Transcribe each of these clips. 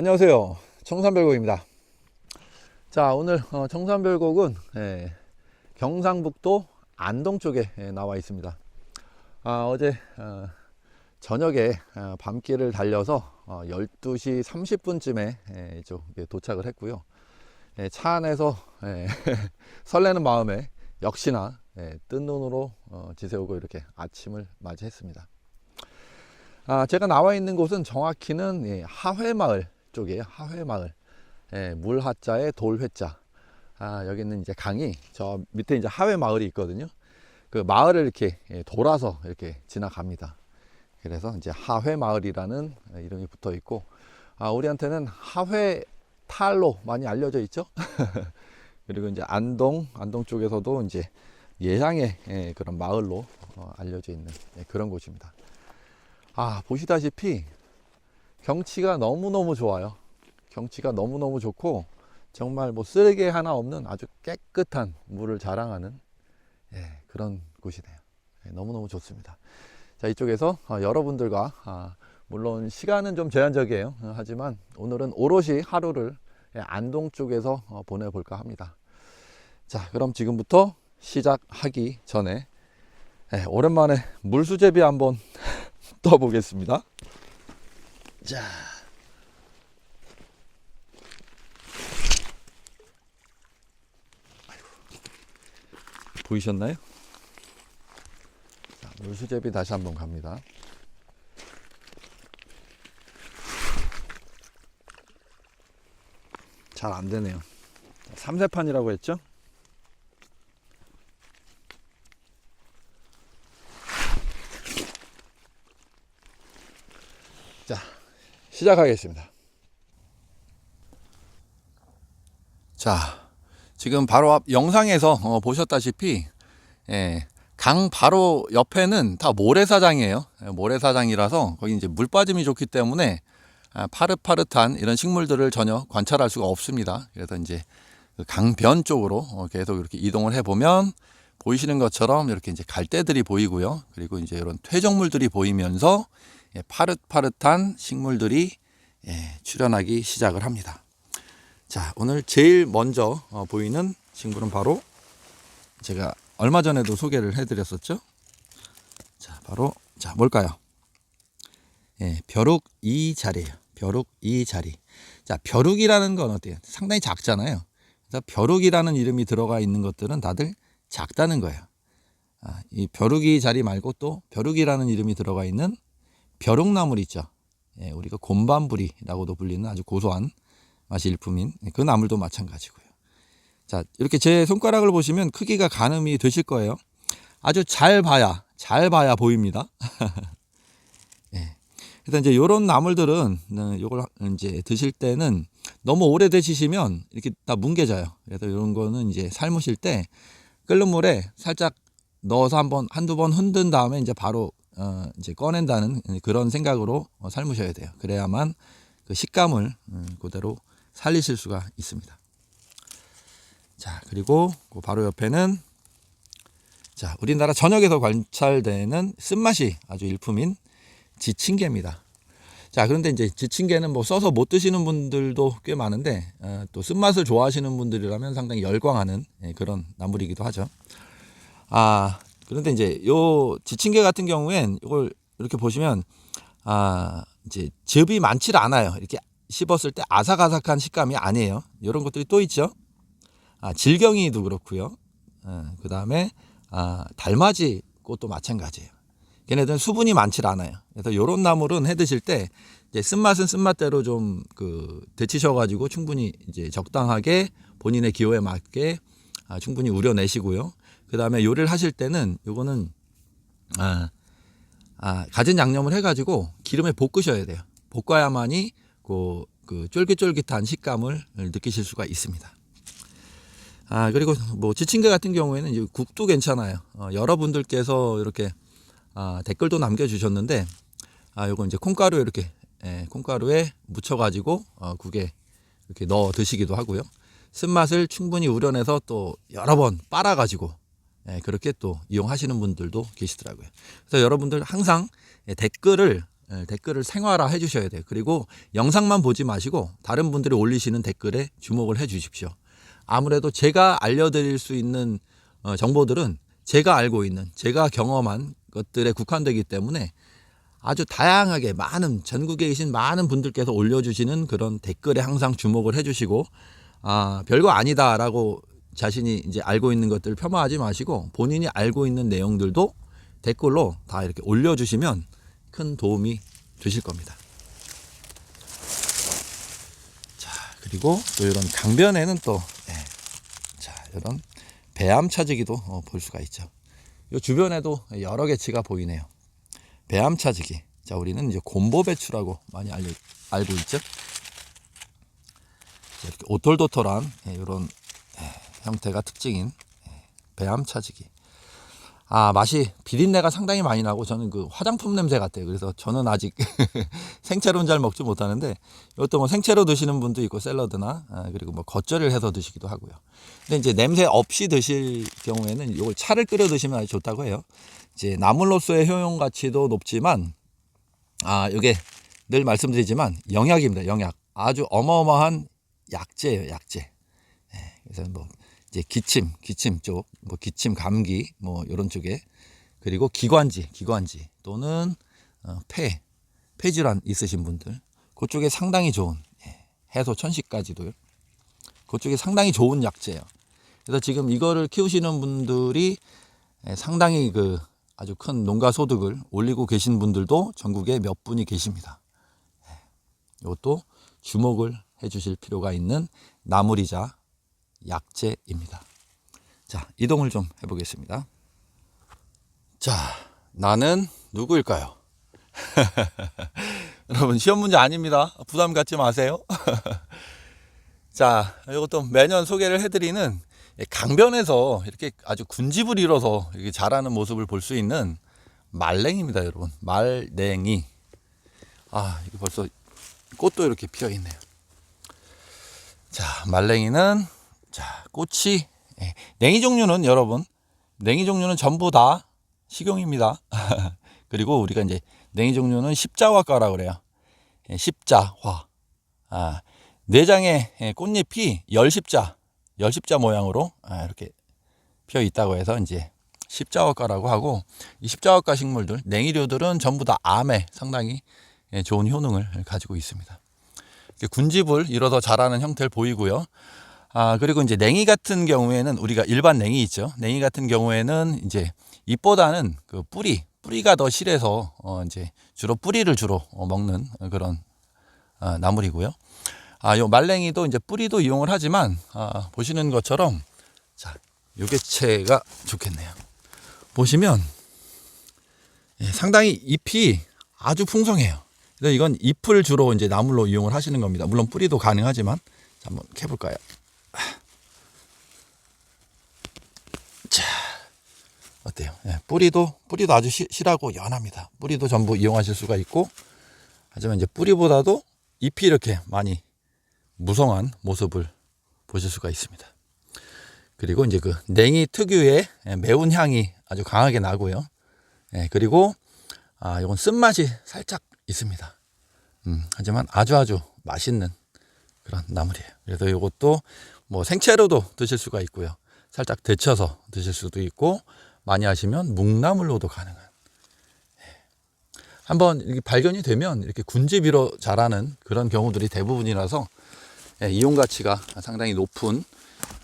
안녕하세요. 청산별곡입니다. 자, 오늘 어, 청산별곡은 예, 경상북도 안동 쪽에 예, 나와 있습니다. 아, 어제 어, 저녁에 어, 밤길을 달려서 어, 12시 30분쯤에 예, 이쪽에 도착을 했고요. 예, 차 안에서 예, 설레는 마음에 역시나 예, 뜬 눈으로 어, 지새우고 이렇게 아침을 맞이했습니다. 아, 제가 나와 있는 곳은 정확히는 예, 하회마을 쪽이에요. 하회마을. 예, 물하자에 돌회자. 아, 여기는 이제 강이 저 밑에 이제 하회마을이 있거든요. 그 마을을 이렇게 예, 돌아서 이렇게 지나갑니다. 그래서 이제 하회마을이라는 이름이 붙어 있고, 아, 우리한테는 하회 탈로 많이 알려져 있죠. 그리고 이제 안동, 안동 쪽에서도 이제 예향의 예, 그런 마을로 어, 알려져 있는 예, 그런 곳입니다. 아, 보시다시피 경치가 너무너무 좋아요. 경치가 너무너무 좋고 정말 뭐 쓰레기 하나 없는 아주 깨끗한 물을 자랑하는 예, 그런 곳이네요. 예, 너무너무 좋습니다. 자, 이쪽에서 어, 여러분들과 아, 물론 시간은 좀 제한적이에요. 어, 하지만 오늘은 오롯이 하루를 예, 안동 쪽에서 어, 보내볼까 합니다. 자, 그럼 지금부터 시작하기 전에 예, 오랜만에 물수제비 한번 떠보겠습니다. 자. 보이셨나요? 자, 물수제비 다시 한번 갑니다. 잘 안 되네요. 3세판이라고 했죠? 시작하겠습니다. 자, 지금 바로 앞 영상에서 어, 보셨다시피 예, 강 바로 옆에는 다 모래사장이에요. 예, 모래사장이라서 거기 이제 물 빠짐이 좋기 때문에 아, 파릇파릇한 이런 식물들을 전혀 관찰할 수가 없습니다. 그래서 이제 그 강변 쪽으로 어, 계속 이렇게 이동을 해 보면 보이시는 것처럼 이렇게 이제 갈대들이 보이고요. 그리고 이제 이런 퇴적물들이 보이면서 예, 파릇파릇한 식물들이 예, 출현하기 시작을 합니다. 자, 오늘 제일 먼저 어, 보이는 식물은 바로 제가 얼마 전에도 소개를 해드렸었죠. 자, 바로 자 뭘까요? 예, 벼룩 이 자리예요. 벼룩 이 자리. 자, 벼룩이라는 건 어때요? 상당히 작잖아요. 그래서 벼룩이라는 이름이 들어가 있는 것들은 다들 작다는 거예요. 아, 이 벼룩이 자리 말고 또 벼룩이라는 이름이 들어가 있는 벼룩나물 있죠. 예, 우리가 곰밤부리라고도 불리는 아주 고소한 맛이 일품인 그 나물도 마찬가지고요. 자, 이렇게 제 손가락을 보시면 크기가 가늠이 되실 거예요. 아주 잘 봐야, 잘 봐야 보입니다. 예. 그래서 이제 요런 나물들은 어, 요걸 이제 드실 때는 너무 오래 드시면 이렇게 다 뭉개져요. 그래서 이런 거는 이제 삶으실 때 끓는 물에 살짝 넣어서 한번 한두 번 흔든 다음에 이제 바로 어 이제 꺼낸다는 그런 생각으로 어, 삶으셔야 돼요. 그래야만 그 식감을 음, 그대로 살리실 수가 있습니다. 자, 그리고 그 바로 옆에는 자, 우리나라 전역에서 관찰되는 쓴맛이 아주 일품인 지친개입니다. 자, 그런데 이제 지친개는 뭐 써서 못 드시는 분들도 꽤 많은데 어, 또 쓴맛을 좋아하시는 분들이라면 상당히 열광하는 예, 그런 나물이기도 하죠. 아, 그런데 이제 요 지친개 같은 경우엔 이걸 이렇게 보시면 아, 이제 즙이 많지 않아요. 이렇게 씹었을 때 아삭아삭한 식감이 아니에요. 이런 것들이 또 있죠. 아, 질경이도 그렇고요. 아, 그 다음에 아, 달맞이 꽃도 마찬가지예요. 걔네들은 수분이 많지 않아요. 그래서 요런 나물은 해 드실 때 이제 쓴맛은 쓴맛대로 좀 그 데치셔가지고 충분히 이제 적당하게 본인의 기호에 맞게 아, 충분히 우려내시고요. 그 다음에 요리를 하실 때는 요거는 아, 아, 가진 양념을 해가지고 기름에 볶으셔야 돼요. 볶아야만이 그, 그 쫄깃쫄깃한 식감을 느끼실 수가 있습니다. 아 그리고 뭐 지친개 같은 경우에는 이제 국도 괜찮아요. 어, 여러분들께서 이렇게 아, 댓글도 남겨주셨는데 아 요거 이제 콩가루 이렇게 예, 콩가루에 묻혀가지고 어, 국에 이렇게 넣어 드시기도 하고요. 쓴맛을 충분히 우려내서 또 여러 번 빨아가지고 예, 그렇게 또 이용하시는 분들도 계시더라고요. 그래서 여러분들 항상 예, 댓글을 예, 댓글을 생활화 해주셔야 돼요. 그리고 영상만 보지 마시고 다른 분들이 올리시는 댓글에 주목을 해주십시오. 아무래도 제가 알려드릴 수 있는 어, 정보들은 제가 알고 있는, 제가 경험한 것들에 국한되기 때문에 아주 다양하게 많은 전국에 계신 많은 분들께서 올려주시는 그런 댓글에 항상 주목을 해주시고 아 별거 아니다라고 자신이 이제 알고 있는 것들을 폄하하지 마시고 본인이 알고 있는 내용들도 댓글로 다 이렇게 올려주시면 큰 도움이 되실 겁니다. 자 그리고 또 이런 강변에는 또 예, 자 이런 배암 차지기도 어, 볼 수가 있죠. 이 주변에도 여러 개치가 보이네요. 배암 차지기. 자, 우리는 이제 곰보 배추라고 많이 알려, 알고 있죠. 자, 이렇게 오돌도돌한 이런 형태가 특징인 예, 배암 차지기. 아, 맛이 비린내가 상당히 많이 나고 저는 그 화장품 냄새 같아요. 그래서 저는 아직 생채로는 잘 먹지 못하는데 이것도 뭐 생채로 드시는 분도 있고 샐러드나 아, 그리고 뭐 겉절이를 해서 드시기도 하고요. 근데 이제 냄새 없이 드실 경우에는 이걸 차를 끓여 드시면 아주 좋다고 해요. 이제 나물로서의 효용 가치도 높지만 아, 이게 늘 말씀드리지만 영약입니다. 영약. 아주 어마어마한 약재예요, 약재. 예, 그래서 뭐 이제 기침, 기침 쪽, 뭐 기침 감기 뭐 이런 쪽에 그리고 기관지, 기관지 또는 어, 폐, 폐질환 있으신 분들 그쪽에 상당히 좋은 예, 해소 천식까지도요. 그쪽에 상당히 좋은 약재예요. 그래서 지금 이거를 키우시는 분들이 예, 상당히 그 아주 큰 농가 소득을 올리고 계신 분들도 전국에 몇 분이 계십니다. 예, 이것도 주목을 해 주실 필요가 있는 나물이자 약재입니다. 자, 이동을 좀 해보겠습니다. 자, 나는 누구일까요? 여러분, 시험 문제 아닙니다. 부담 갖지 마세요. 자, 이것도 매년 소개를 해드리는 강변에서 이렇게 아주 군집을 이뤄서 이렇게 자라는 모습을 볼 수 있는 말랭입니다, 여러분. 말랭이. 아, 이게 벌써 꽃도 이렇게 피어 있네요. 자, 말랭이는 자, 꽃이 예, 냉이 종류는 여러분, 냉이 종류는 전부 다 식용입니다. 그리고 우리가 이제 냉이 종류는 십자화과라 그래요. 예, 십자화. 아, 내장의 예, 꽃잎이 열십자, 열십자 모양으로 아, 이렇게 피어 있다고 해서 이제 십자화과라고 하고 이 십자화과 식물들, 냉이류들은 전부 다 암에 상당히 예, 좋은 효능을 가지고 있습니다. 군집을 이뤄서 자라는 형태를 보이고요. 아, 그리고 이제 냉이 같은 경우에는 우리가 일반 냉이 있죠. 냉이 같은 경우에는 이제 잎보다는 그 뿌리, 뿌리가 더 실해서 어 이제 주로 뿌리를 주로 어, 먹는 그런 아, 나물이고요. 아, 요 말랭이도 이제 뿌리도 이용을 하지만 아, 보시는 것처럼 자, 요게채가 좋겠네요. 보시면 예, 상당히 잎이 아주 풍성해요. 그래서 이건 잎을 주로 이제 나물로 이용을 하시는 겁니다. 물론 뿌리도 가능하지만 자, 한번 캐볼까요? 자, 어때요? 예, 뿌리도 뿌리도 아주 시, 실하고 연합니다. 뿌리도 전부 이용하실 수가 있고, 하지만 이제 뿌리보다도 잎이 이렇게 많이 무성한 모습을 보실 수가 있습니다. 그리고 이제 그 냉이 특유의 매운 향이 아주 강하게 나고요. 예, 그리고 아, 이건 쓴맛이 살짝 있습니다. 음, 하지만 아주 아주 맛있는 그런 나물이에요. 그래서 이것도 뭐 생채로도 드실 수가 있고요. 살짝 데쳐서 드실 수도 있고 많이 하시면 묵나물로도 가능한. 예. 한번 발견이 되면 이렇게 군집이로 자라는 그런 경우들이 대부분이라서 예, 이용 가치가 상당히 높은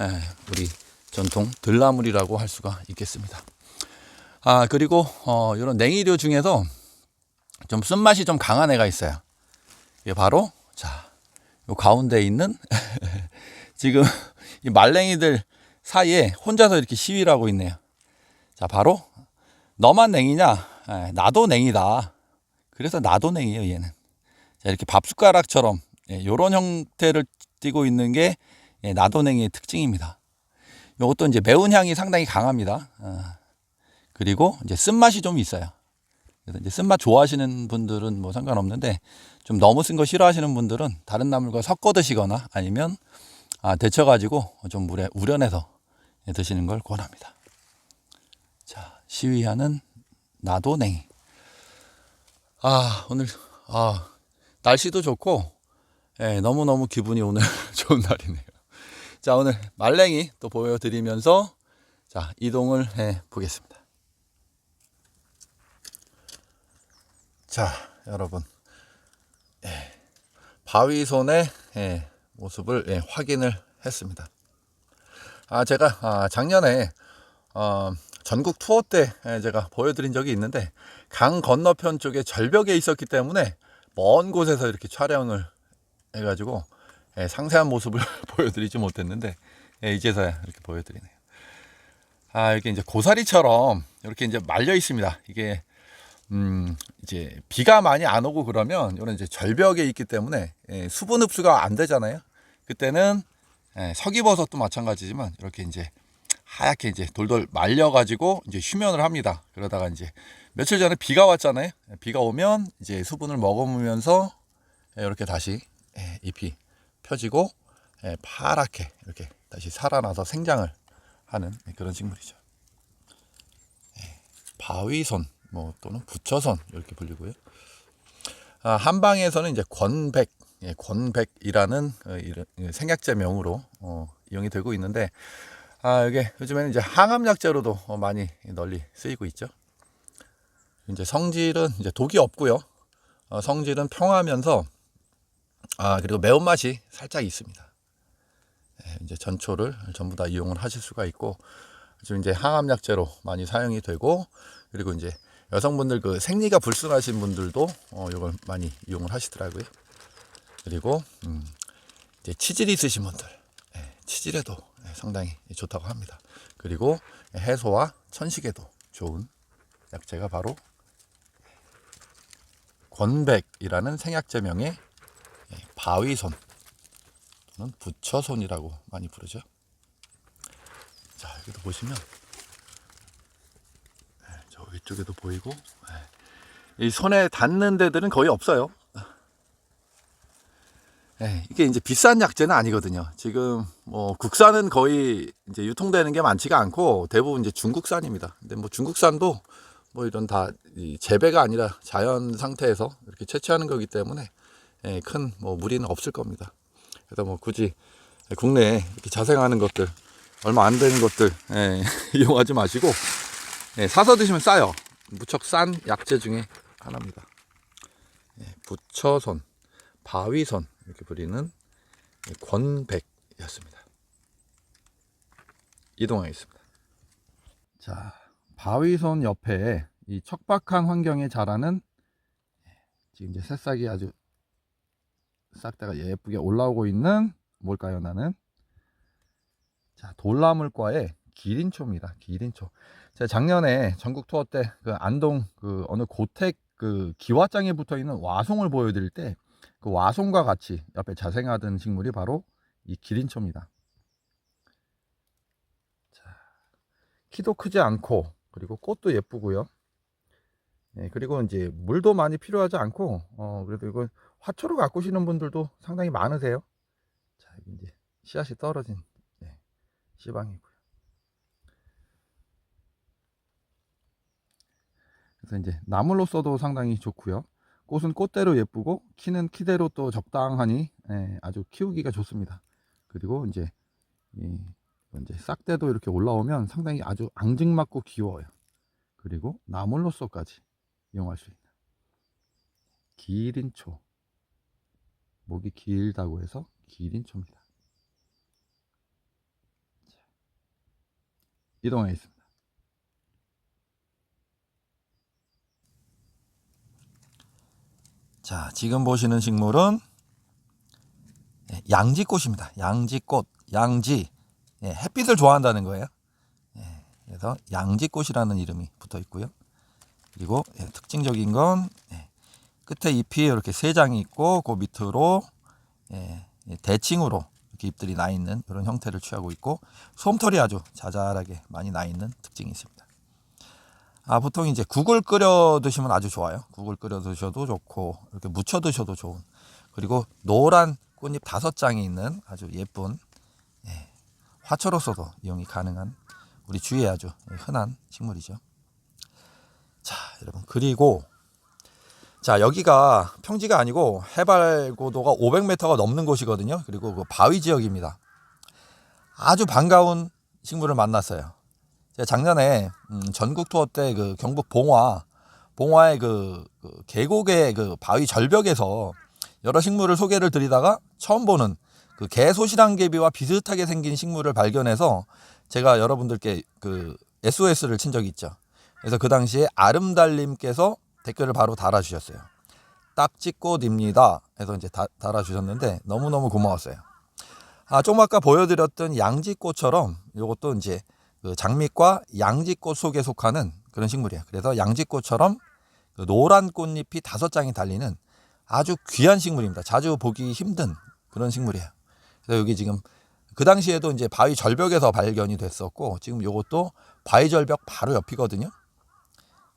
예, 우리 전통 들나물이라고 할 수가 있겠습니다. 아 그리고 어, 이런 냉이류 중에서 좀 쓴맛이 좀 강한 애가 있어요. 이게 바로 자, 요 가운데 있는 지금 이 말랭이들 사이에 혼자서 이렇게 시위를 하고 있네요. 자, 바로 너만 냉이냐? 예, 나도 냉이다. 그래서 나도 냉이에요, 얘는. 자, 이렇게 밥숟가락처럼 이런 형태를 띠고 있는 게 예, 나도 냉이의 특징입니다. 이것도 이제 매운 향이 상당히 강합니다. 어, 그리고 이제 쓴맛이 좀 있어요. 그래서 이제 쓴맛 좋아하시는 분들은 뭐 상관없는데 좀 너무 쓴 거 싫어하시는 분들은 다른 나물과 섞어 드시거나 아니면 아, 데쳐가지고 좀 물에 우려내서 드시는 걸 권합니다. 자, 시위하는 나도 냉이. 아, 오늘, 아, 날씨도 좋고, 예, 너무너무 기분이 오늘 좋은 날이네요. 자, 오늘 말랭이 또 보여드리면서, 자, 이동을 해 보겠습니다. 자, 여러분. 예, 바위손의 예, 모습을 예, 확인을 했습니다. 아, 제가 아, 작년에 어, 전국 투어 때 예, 제가 보여드린 적이 있는데 강 건너편 쪽에 절벽에 있었기 때문에 먼 곳에서 이렇게 촬영을 해가지고 예, 상세한 모습을 보여드리지 못했는데 예, 이제서야 이렇게 보여드리네요. 아 이렇게 이제 고사리처럼 이렇게 이제 말려 있습니다. 이게 음 이제 비가 많이 안 오고 그러면 이런 이제 절벽에 있기 때문에 예, 수분 흡수가 안 되잖아요. 그때는 예, 서기버섯도 마찬가지지만 이렇게 이제 하얗게 이제 돌돌 말려가지고 이제 휴면을 합니다. 그러다가 이제 며칠 전에 비가 왔잖아요. 비가 오면 이제 수분을 머금으면서 이렇게 다시 예, 잎이 펴지고 예, 파랗게 이렇게 다시 살아나서 생장을 하는 그런 식물이죠. 예, 바위손 뭐 또는 부처손 이렇게 불리고요. 아, 한방에서는 이제 권백, 예, 권백이라는 어, 이런 생약제 명으로 어, 이용이 되고 있는데 아, 이게 요즘에는 이제 항암약제로도 어, 많이 널리 쓰이고 있죠. 이제 성질은 이제 독이 없고요. 어, 성질은 평하면서 아 그리고 매운맛이 살짝 있습니다. 예, 이제 전초를 전부 다 이용을 하실 수가 있고 지금 이제 항암약제로 많이 사용이 되고 그리고 이제 여성분들 그 생리가 불순하신 분들도 어, 이걸 많이 이용을 하시더라고요. 그리고 음, 이제 치질이 있으신 분들 예, 치질에도 예, 상당히 좋다고 합니다. 그리고 해소와 천식에도 좋은 약재가 바로 권백이라는 생약제명의 예, 바위손 또는 부처손이라고 많이 부르죠. 자 여기도 보시면 예, 저 위쪽에도 보이고 예, 이 손에 닿는 데들은 거의 없어요. 예, 이게 이제 비싼 약재는 아니거든요. 지금 뭐 국산은 거의 이제 유통되는 게 많지가 않고 대부분 이제 중국산입니다. 근데 뭐 중국산도 뭐 이런 다이 재배가 아니라 자연 상태에서 이렇게 채취하는 거기 때문에 예, 큰뭐 무리는 없을 겁니다. 그래서 뭐 굳이 국내에 이렇게 자생하는 것들 얼마 안 되는 것들 예, 이용하지 마시고 예, 사서 드시면 싸요. 무척 싼 약재 중에 하나입니다. 예, 부처손, 바위손 이렇게 부리는 권백이었습니다. 이동하겠습니다. 자, 바위손 옆에 이 척박한 환경에 자라는 지금 이제 새싹이 아주 싹 다가 예쁘게 올라오고 있는 뭘까요, 나는? 자, 돌나물과의 기린초입니다. 기린초. 제가 작년에 전국 투어 때 그 안동 그 어느 고택 그 기와장에 붙어 있는 와송을 보여드릴 때 그 와송과 같이 옆에 자생하던 식물이 바로 이 기린초입니다. 자, 키도 크지 않고 그리고 꽃도 예쁘고요. 네, 그리고 이제 물도 많이 필요하지 않고 어 그래도 이거 화초로 가꾸시는 분들도 상당히 많으세요. 자, 이제 씨앗이 떨어진 네, 씨방이고요. 그래서 이제 나물로써도 상당히 좋고요. 꽃은 꽃대로 예쁘고 키는 키대로 또 적당하니 예, 아주 키우기가 좋습니다. 그리고 이제 이 이제 싹대도 이렇게 올라오면 상당히 아주 앙증맞고 귀여워요. 그리고 나물로써까지 이용할 수 있는 기린 초 목이 길다고 해서 기린 초입니다. 자, 이동하겠습니다. 자, 지금 보시는 식물은 예, 양지꽃입니다. 양지꽃, 양지. 예, 햇빛을 좋아한다는 거예요. 예, 그래서 양지꽃이라는 이름이 붙어 있고요. 그리고 예, 특징적인 건 예, 끝에 잎이 이렇게 세 장이 있고 그 밑으로 예, 예, 대칭으로 이렇게 잎들이 나 있는 이런 형태를 취하고 있고 솜털이 아주 자잘하게 많이 나 있는 특징이 있습니다. 아, 보통 이제 국을 끓여 드시면 아주 좋아요. 국을 끓여 드셔도 좋고 이렇게 무쳐 드셔도 좋은 그리고 노란 꽃잎 다섯 장이 있는 아주 예쁜 예, 화초로서도 이용이 가능한 우리 주위에 아주 흔한 식물이죠. 자, 여러분 그리고 자, 여기가 평지가 아니고 해발 고도가 500m가 넘는 곳이거든요. 그리고 그 바위 지역입니다. 아주 반가운 식물을 만났어요. 제가 작년에 음, 전국 투어 때 그 경북 봉화, 봉화의 그, 그 계곡의 그 바위 절벽에서 여러 식물을 소개를 드리다가 처음 보는 그 개소시랑개비와 비슷하게 생긴 식물을 발견해서 제가 여러분들께 그 SOS를 친 적이 있죠. 그래서 그 당시에 아름달님께서 댓글을 바로 달아주셨어요. 딱지꽃입니다. 해서 이제 다, 달아주셨는데 너무너무 고마웠어요. 아, 좀 아까 보여드렸던 양지꽃처럼 이것도 이제 그 장미과 양지꽃 속에 속하는 그런 식물이에요. 그래서 양지꽃처럼 그 노란 꽃잎이 다섯 장이 달리는 아주 귀한 식물입니다. 자주 보기 힘든 그런 식물이에요. 그래서 여기 지금 그 당시에도 이제 바위 절벽에서 발견이 됐었고 지금 이것도 바위 절벽 바로 옆이거든요.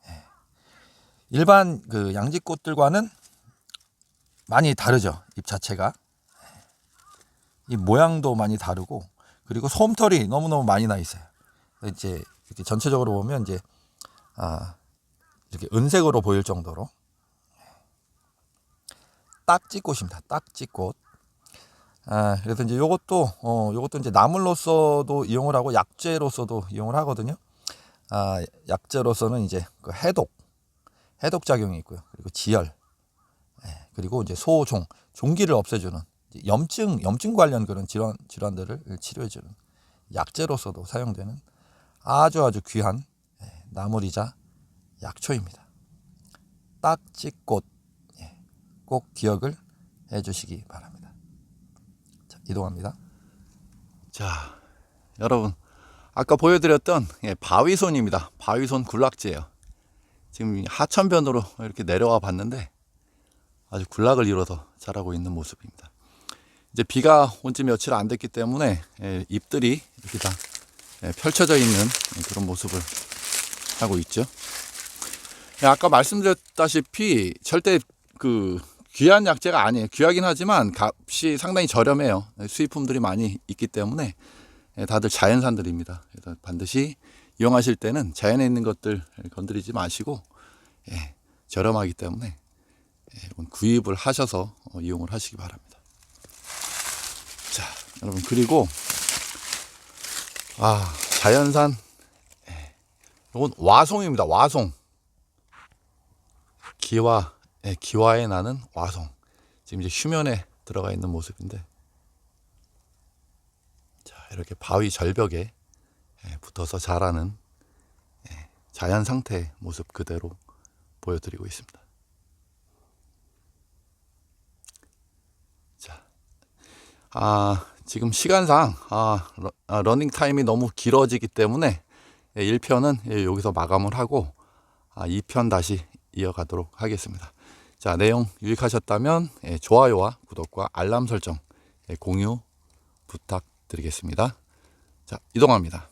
예. 일반 그 양지꽃들과는 많이 다르죠. 잎 자체가. 이 모양도 많이 다르고 그리고 솜털이 너무너무 많이 나 있어요. 이제 이렇게 전체적으로 보면 이제 아 이렇게 은색으로 보일 정도로 딱지꽃입니다. 딱지꽃. 아 그래서 이제 요것도 어 요것도 이제 나물로서도 이용을 하고 약재로서도 이용을 하거든요. 아 약재로서는 이제 그 해독 해독 작용이 있고요. 그리고 지혈 예, 그리고 이제 소종 종기를 없애주는 염증 염증 관련 그런 질환 질환들을 치료해주는 약재로서도 사용되는 아주 아주 귀한 예, 나물이자 약초입니다. 딱지꽃 예, 꼭 기억을 해주시기 바랍니다. 자, 이동합니다. 자, 여러분 아까 보여드렸던 예, 바위손입니다. 바위손 군락지예요. 지금 하천변으로 이렇게 내려와 봤는데 아주 군락을 이뤄서 자라고 있는 모습입니다. 이제 비가 온 지 며칠 안 됐기 때문에 예, 잎들이 이렇게 다 예, 펼쳐져 있는 그런 모습을 하고 있죠. 예, 아까 말씀드렸다시피 절대 그 귀한 약재가 아니에요. 귀하긴 하지만 값이 상당히 저렴해요. 예, 수입품들이 많이 있기 때문에 예, 다들 자연산들입니다. 반드시 이용하실 때는 자연에 있는 것들 건드리지 마시고 예, 저렴하기 때문에 예, 구입을 하셔서 어, 이용을 하시기 바랍니다. 자, 여러분 그리고 아 자연산. 예, 이건 와송입니다. 와송. 기와 예, 기와에 나는 와송. 지금 이제 휴면에 들어가 있는 모습인데. 자 이렇게 바위 절벽에 예, 붙어서 자라는 예, 자연 상태의 모습 그대로 보여드리고 있습니다. 자, 아 지금 시간상 아, 러, 아, 러닝 타임이 너무 길어지기 때문에 예, 1편은 예, 여기서 마감을 하고 아, 2편 다시 이어가도록 하겠습니다. 자 내용 유익하셨다면 예, 좋아요와 구독과 알람 설정 예, 공유 부탁드리겠습니다. 자 이동합니다.